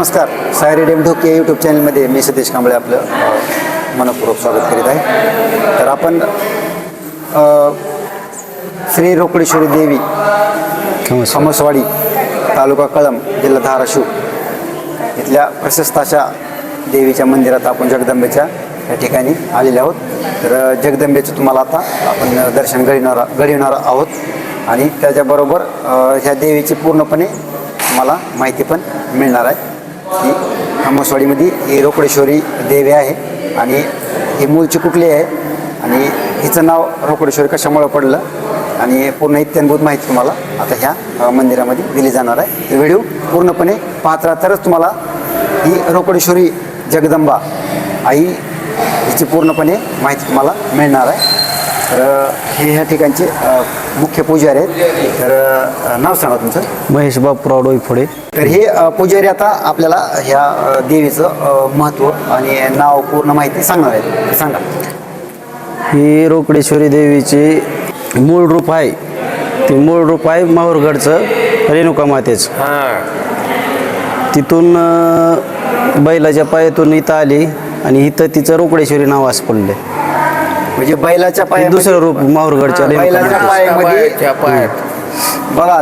नमस्कार. सायरी डेम ढोके यूट्यूब चॅनलमध्ये मी सतीश कांबळे आपलं मनपूर्वक स्वागत करीत आहे. तर आपण श्री रोकडेश्वरी देवी खमसवाडी तालुका कळम जिल्हा धाराशिव इथल्या प्रशस्त अशा देवीच्या मंदिरात आपण जगदंबेच्या या ठिकाणी आलेले आहोत. तर जगदंबेचं तुम्हाला आता आपण दर्शन घडविणार घडविणार आहोत. आणि त्याच्याबरोबर ह्या देवीची पूर्णपणे मला माहिती पण मिळणार आहे. ही आंबसवाडीमध्ये ही रोकडेश्वरी देवी आहे आणि ही मूळची कुठली आहे. आणि हिचं नाव रोकडेश्वरी कशामुळं पडलं आणि पूर्ण इत्याभूत माहिती तुम्हाला आता ह्या मंदिरामध्ये दिली जाणार आहे. हे व्हिडिओ पूर्णपणे पाहत राहा. तरच तुम्हाला ही रोकडेश्वरी जगदंबा आई हिची पूर्णपणे माहिती तुम्हाला मिळणार आहे. तर हे ह्या ठिकाणचे मुख्य पुजारी आहेत. तर अ, नाव सांगा तुमचं. महेश बापराव डोईफोडे. तर हे अ, पुजारी आता आपल्याला ह्या अ, देवीचं महत्त्व आणि नाव पूर्ण माहिती सांगणार आहेत. सांगा. ही रोकडेश्वरी देवीची मूळ रूप आहे. ते मूळ रूप आहे माहूरगडचं रेणुका मातेचं. तिथून अं, बैलाच्या पायातून इथं आली आणि इथं तिचं रोकडेश्वरी नाव असं पडलं म्हणजे बैलाच्या पायामध्ये- दुसरं रूप माहूरगडच्या बैलाच्या. पायामध्ये बघा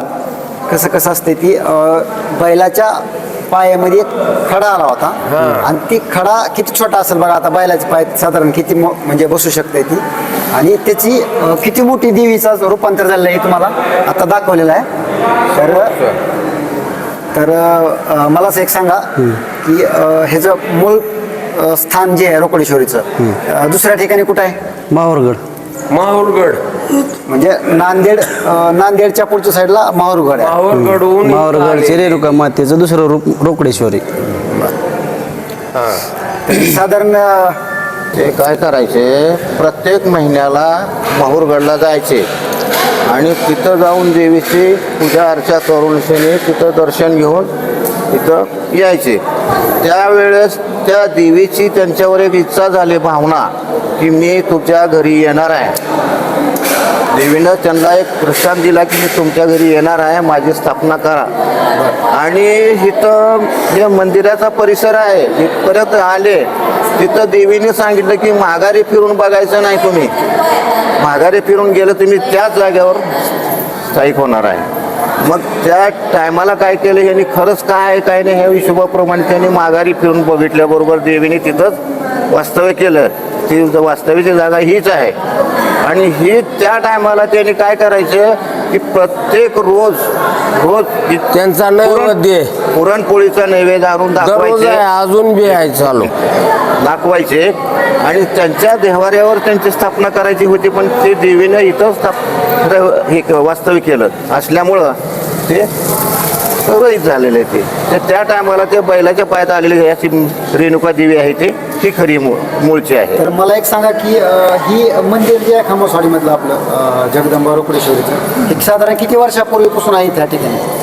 कसं कसं असते ती अ, बैलाच्या पायामध्ये एक खडा आला होता. आणि ती खडा किती छोटा असेल बघा आता बैलाच्या पाय साधारण किती मो- म्हणजे बसू शकते ती. आणि त्याची किती मोठी देवीचा रूपांतर झालेलं आहे हे तुम्हाला आता दाखवलेलं आहे. तर तर मला असं एक सांगा की ह्याचं मूळ अ, स्थान जे आहे रोकडेश्वरीचं अ, दुसऱ्या ठिकाणी कुठं आहे? माहूरगड. माहूरगड. म्हणजे नांदेड अ, नांदेडच्या पुढच्या साईडला माहूरगड आहे. माहूरगडहून माहूरगडचे रेणुका मातेचं दुसरं रूप रोकडेश्वरी. साधारण अ, ते काय करायचे? प्रत्येक महिन्याला माहूरगडला जायचे. आणि तिथं जाऊन देवीची पूजा अर्चा करून शनी तिथं दर्शन घेऊन तिथं यायचे. त्यावेळेस त्या देवीची त्यांच्यावर एक इच्छा झाली भावना की मी तुमच्या घरी येणार आहे. देवीनं त्यांना एक प्रशांत दिला की मी तुमच्या घरी येणार आहे माझी स्थापना करा. आणि इथं जे मंदिराचा परिसर आहे इथपर्यंत आले तिथं देवीने सांगितलं की माघारी फिरून बघायचं नाही तुम्ही. माघारी फिरून गेलं तुम्ही त्याच जागेवर स्थायिक होणार आहे. मग त्या टायमाला काय केलं यांनी खरंच काय आहे काय नाही ह्या हिशोबाप्रमाणे त्यांनी माघारी फिरून बघितल्याबरोबर देवीने तिथंच वास्तव्य केलं. ती वास्तव्याची जागा हीच आहे. आणि ही त्या टायमाला त्यांनी काय करायचं की प्रत्येक रोज रोज त्यांचा नैवेद्य पुरणपोळीचा नैवेद्य आणून दररोज दाखवायचे. आहे अजून बी आहे चालू. दाखवायचे. आणि त्यांच्या देवाऱ्यावर त्यांची स्थापना करायची होती पण ते देवीनं इथं स्थाप हे क- वास्तव्य केलं. असल्यामुळं ते रहित झालेले ते. तर त्या टायमाला ते बैलाच्या पायात आलेले याची रेणुका देवी आहे ते. ही खरी मूळ मूळची आहे. तर मला एक सांगा की ही मंदिर जे आहे खामोसवाडीमधलं आपलं जगदंबा रोकडेश्वरीचं एक साधारण किती वर्षापूर्वीपासून आहे त्या ठिकाणी?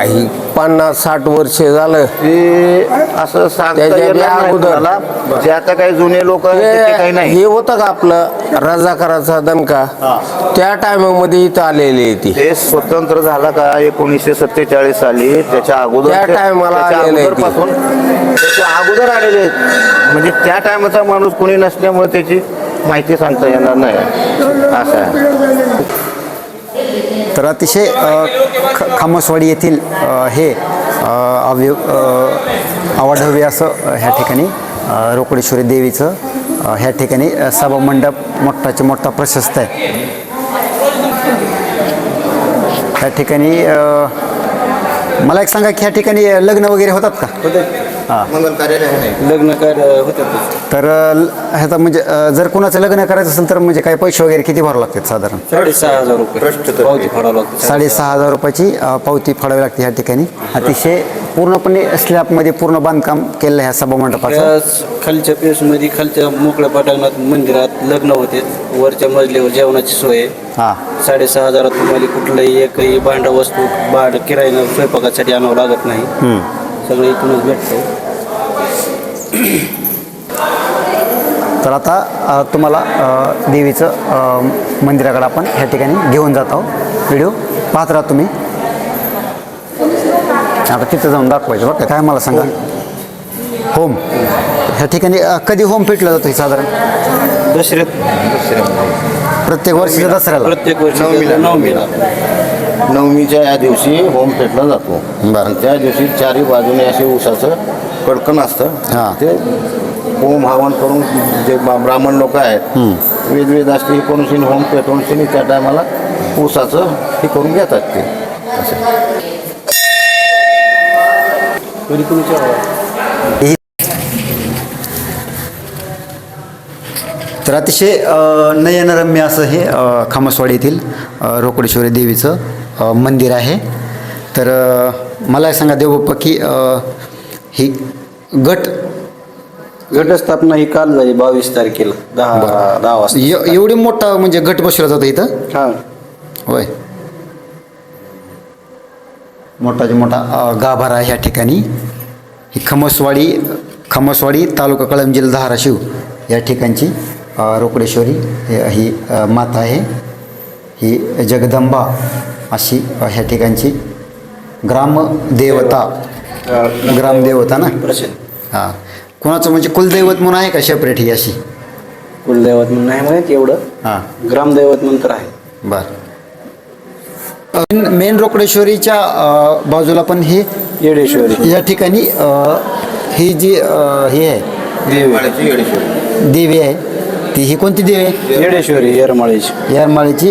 आई पन्नास साठ वर्ष झालं. ते असं सांगता त्याच्या येणार बी नाही अगोदर. कोणाला. जे आता काही जुने लोक ते काही नाही. हे होतं का आपलं? रजाकाराचा दणका? त्या टायमामध्ये इथं आलेली ती. ते स्वतंत्र झाला का? एकोणीसशे सत्तेचाळीस साली. त्याच्या अगोदर त्या टायमाला त्याच्या आलेलं आहे ते. अगोदरपासून त्याच्या अगोदर आलेले आहेत. म्हणजे त्या टायमाचा माणूस कोणी नसल्यामुळे त्याची माहिती सांगता येणार नाही. असं आहे. तर अतिशय ख खामसवाडी येथील हे अव्य अवाढव्य असं ह्या ठिकाणी रोकडेश्वरी देवीचं ह्या ठिकाणी सभा मंडप मोठाचे मोठा प्रशस्त आहे. ह्या ठिकाणी मला एक सांगा की ह्या ठिकाणी लग्न वगैरे होतात का? हां. मंगल कार्यालय आहे लग्न कार्य तर अ, ह्याचा म्हणजे अ, जर कोणाचं लग्न करायचं असेल तर म्हणजे काय पैसे वगैरे किती भरावं लागतात साधारण? साडेसहा हजार रुपये. पावती फाडावं लागतं. साडेसहा हजार रुपयाची अ, पावती फाडावी लागते ह्या ठिकाणी. अतिशय पूर्णपणे स्लॅबमध्ये पूर्ण बांधकाम केलं आहे ह्या सभामंडपाचं त्या खालच्या पेसमध्ये खालच्या मोकळ्या पटांगणात मंदिरात लग्न होते. वरच्या मजल्यावर जेवणाची सोय आहे. हां. साडेसहा हजारात तुम्हाला कुठलंही एकही भांडा वस्तू भाड किरायनं स्वयंपाकासाठी आणावं लागत नाही. सगळं इथूनच भेटतं तर आता तुम्हाला देवीचं मंदिराकडे आपण ह्या ठिकाणी घेऊन जात आहोत. व्हिडिओ पाहत राहा तुम्ही. आता तिथं जाऊन दाखवायचं बघा काय मला सांगा? होम. ह्या ठिकाणी कधी होम पेटलं जातं हे साधारण? दशरथ प्रत्येक वर्षी दसऱ्याला. प्रत्येक वर्षी नवमीला. नवमीच्या या दिवशी होम पेटला जातो. बरं. त्या दिवशी चारी बाजूने असे ऊसाचं कडकण हा. असतं ते होम हवन करून जे ब्रा- ब्राह्मण लोक आहेत वेगवेगळे असते हे करून शिनी होम पेटवून शिनी त्या टायमाला ऊसाचं हे करून घेतात ते. असं. तर अतिशय अ, नयनरम्य असं हे अ, खामसवाडी येथील अ, रोकडेश्वरी देवीचं मंदिर आहे. तर मला सांगा देवबाप्पा की ही गट घटस्थापना ही काल झाली बावीस तारखेला दहा दहा वाजता. एव- एवढी मोठा म्हणजे गट बसवला जातो इथं? हा. होय. मोठा अ, गाभारा आहे ह्या ठिकाणी. ही खमसवाडी खमसवाडी तालुका कळंब जिल्हा धाराशिव या ठिकाणची रोकडेश्वरी हे- माता आहे. ही जगदंबा अशी ह्या ठिकाणची ग्रामदेवता. ग्रामदेवता ना? प्रसिद्ध. हां. कोणाचं म्हणजे कुलदैवत म्हणून आहे का सेपरेट ही अशी? कुलदैवत म्हणून नाही माहीत एवढं. हां. ग्रामदैवत म्हणून तर आहे. बर. मेन रोकडेश्वरीच्या बाजूला पण ही? येडेश्वरी. या ठिकाणी ही जी हे आहे. देवी आहे. ती ही कोणती देवी आहे? येडेश्वरी येरमाळीची. येरमाळीची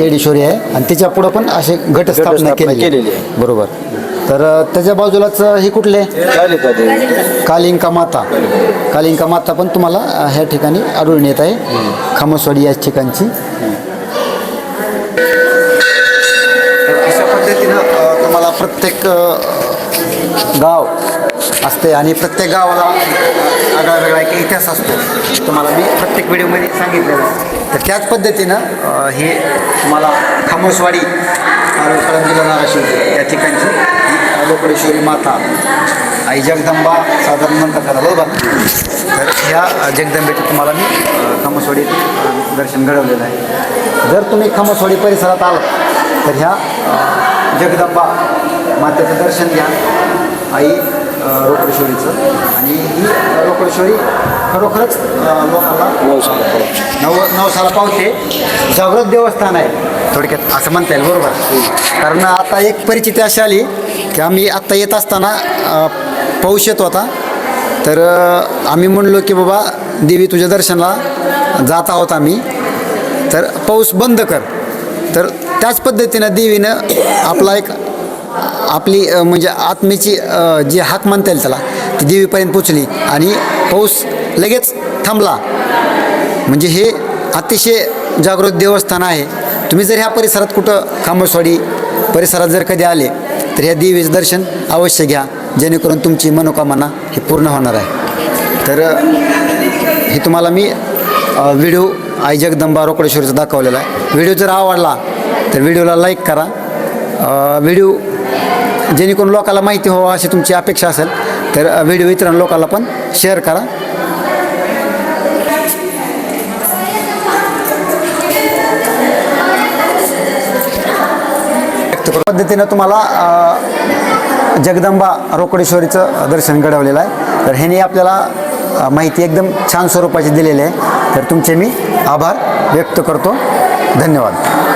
येडेश्वरी आहे. आणि त्याच्या पुढं पण असे घटस्थापना केलेली केलेली आहे. बरोबर. तर अ, त्याच्या बाजूलाच हे कुठले? कालिका देवी. कालिंका माता. कालिंका माता पण तुम्हाला अ, ह्या ठिकाणी आढळून येत आहे. खामसवाडी या ठिकाणची. तर अशा पद्धतीनं अ, तुम्हाला प्रत्येक अ, गाव असते आणि प्रत्येक गावाला आगळा वेगळा एक इतिहास असतो. तुम्हाला मी प्रत्येक व्हिडिओमध्ये सांगितलेलं आहे. तर त्याच पद्धतीनं हे तुम्हाला खामोसवाडी कळंब जिल्हा धाराशिव या ठिकाणची लोकडेश्वरी माता आई जगदंबा साधारण म्हणतात त्याला बरोबर? तर ह्या जगदंबेचं तुम्हाला मी खामसवाडी दर्शन घडवलेलं आहे. जर तुम्ही खामसवाडी परिसरात आलात तर ह्या जगदंबा मातेचं दर्शन घ्या. आई रोकडेश्वरीचं. आणि ही रोकडेश्वरी खरोखरच लोकांना नव नवसाला पावते. जागृत देवस्थान आहे. थोडक्यात असं म्हणता येईल बरोबर? कारण आता एक परिस्थिती अशी आली की आम्ही आत्ता येत असताना पाऊस येत होता. तर आम्ही म्हणलो की बाबा देवी तुझ्या दर्शनाला जात आहोत आम्ही. तर पाऊस बंद कर. तर त्याच पद्धतीनं देवीनं आपला एक आपली म्हणजे आत्मेची जी हाक मानता येईल त्याला ती देवीपर्यंत पोचली आणि पाऊस लगेच थांबला. म्हणजे हे अतिशय जागृत देवस्थान आहे. तुम्ही जर ह्या परिसरात कुठं खामसवाडी परिसरात जर कधी आले तर ह्या देवीचं दर्शन अवश्य घ्या. जेणेकरून तुमची मनोकामना ही पूर्ण होणार आहे. तर हे तुम्हाला मी व्हिडिओ आई जगदंबा रोकडेश्वरीचा दाखवलेला आहे. व्हिडिओ जर आवडला तर व्हिडिओला लाईक करा. व्हिडिओ जेणेकरून लोकांना माहिती व्हावं अशी तुमची अपेक्षा असेल तर व्हिडिओ इतर लोकांना पण शेअर करा. पद्धतीनं तुम्हाला जगदंबा रोकडेश्वरीचं दर्शन घडवलेलं आहे. तर ह्याने आपल्याला माहिती एकदम छान स्वरूपाची दिलेली आहे. तर तुमचे मी आभार व्यक्त करतो. धन्यवाद.